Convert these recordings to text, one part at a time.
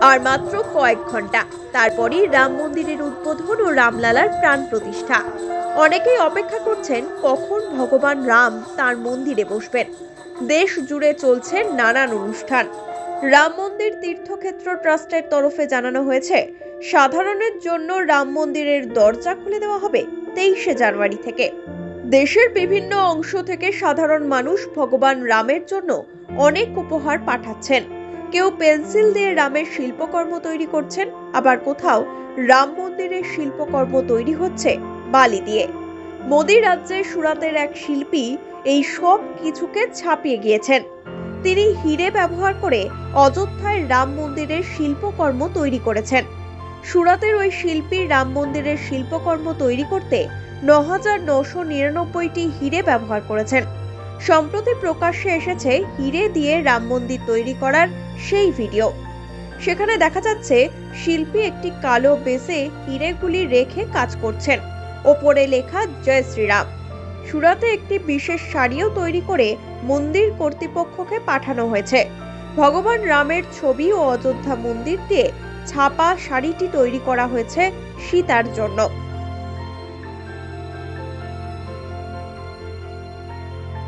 আর মাত্র কয়েক ঘণ্টা। তারপরই রাম মন্দিরের উদ্বোধন ও রামলালার প্রাণ প্রতিষ্ঠা। অনেকেই অপেক্ষা করছেন, কখন ভগবান রাম তার মন্দিরে বসবেন। দেশ জুড়ে চলছে নানান অনুষ্ঠান। রাম মন্দির তীর্থক্ষেত্র ট্রাস্টের তরফে জানানো হয়েছে, সাধারণের জন্য রাম মন্দিরের দরজা খুলে দেওয়া হবে তেইশে জানুয়ারি থেকে। দেশের বিভিন্ন অংশ থেকে সাধারণ মানুষ ভগবান রামের জন্য অনেক উপহার পাঠাচ্ছেন। কেউ পেন্সিল দিয়ে রামের শিল্পকর্ম তৈরি করছেন, আবার কোথাও রাম মন্দিরের শিল্পকর্ম তৈরি হচ্ছে বালি দিয়ে। মোদি রাজ্যের সুরাতের এক শিল্পী এই সব কিছুকে ছাপিয়ে গিয়েছেন। তিনি হিরে ব্যবহার করে অযোধ্যায় রাম মন্দিরের শিল্পকর্ম তৈরি করেছেন। সুরাতের ওই শিল্পী রাম মন্দিরের শিল্পকর্ম তৈরি করতে ন হাজার নশো নিরানব্বইটি হিরে ব্যবহার করেছেন। সম্প্রতি প্রকাশ্যে এসেছে হিরে দিয়ে রাম মন্দির তৈরি করার সেই ভিডিও। সেখানে দেখা যাচ্ছে, শিল্পী একটি কালো বেসে হিরেগুলি রেখে কাজ করছেন। ওপরে লেখা, জয় শ্রীরাম। সুরাতে একটি বিশেষ শাড়িও তৈরি করে মন্দির কর্তৃপক্ষকে পাঠানো হয়েছে। ভগবান রামের ছবি ও অযোধ্যা মন্দির দিয়ে ছাপা শাড়িটি তৈরি করা হয়েছে সীতার জন্য।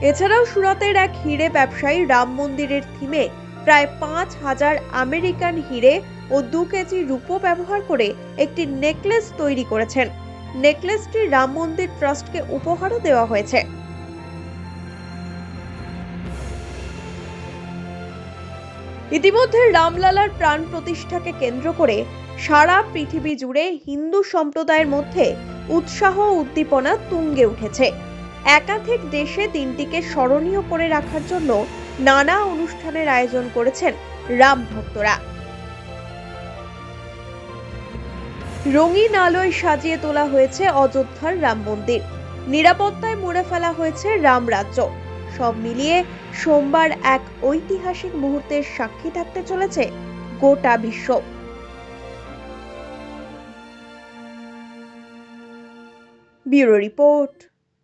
এছাড়াও সুরাতের এক হিরে ব্যবসায়ী রাম মন্দিরের থিমে প্রায় পাঁচ হাজার আমেরিকান হিরে ও দু কেজি রূপো ব্যবহার করে একটি নেকলেস তৈরি করেছেন। নেকলেসটি রাম মন্দির ট্রাস্টকে উপহারও দেওয়া হয়েছে। ইতিমধ্যে রামলালার প্রাণ প্রতিষ্ঠাকে কেন্দ্র করে সারা পৃথিবী জুড়ে হিন্দু সম্প্রদায়ের মধ্যে উৎসাহ উদ্দীপনা তুঙ্গে উঠেছে। একাধিক দেশে দিনটিকে স্মরণীয় করে রাখার জন্য নানা অনুষ্ঠানের আয়োজন করেছেন রাম ভক্তরা। রঙিন আলোয় সাজিয়ে তোলা হয়েছে অযোধ্যার রাম মন্দির। নিরাপত্তায় মুড়ে ফেলা হয়েছে রাম রাজ্য। সব মিলিয়ে সোমবার এক ঐতিহাসিক মুহূর্তের সাক্ষী থাকতে চলেছে গোটা বিশ্ব। Bureau report.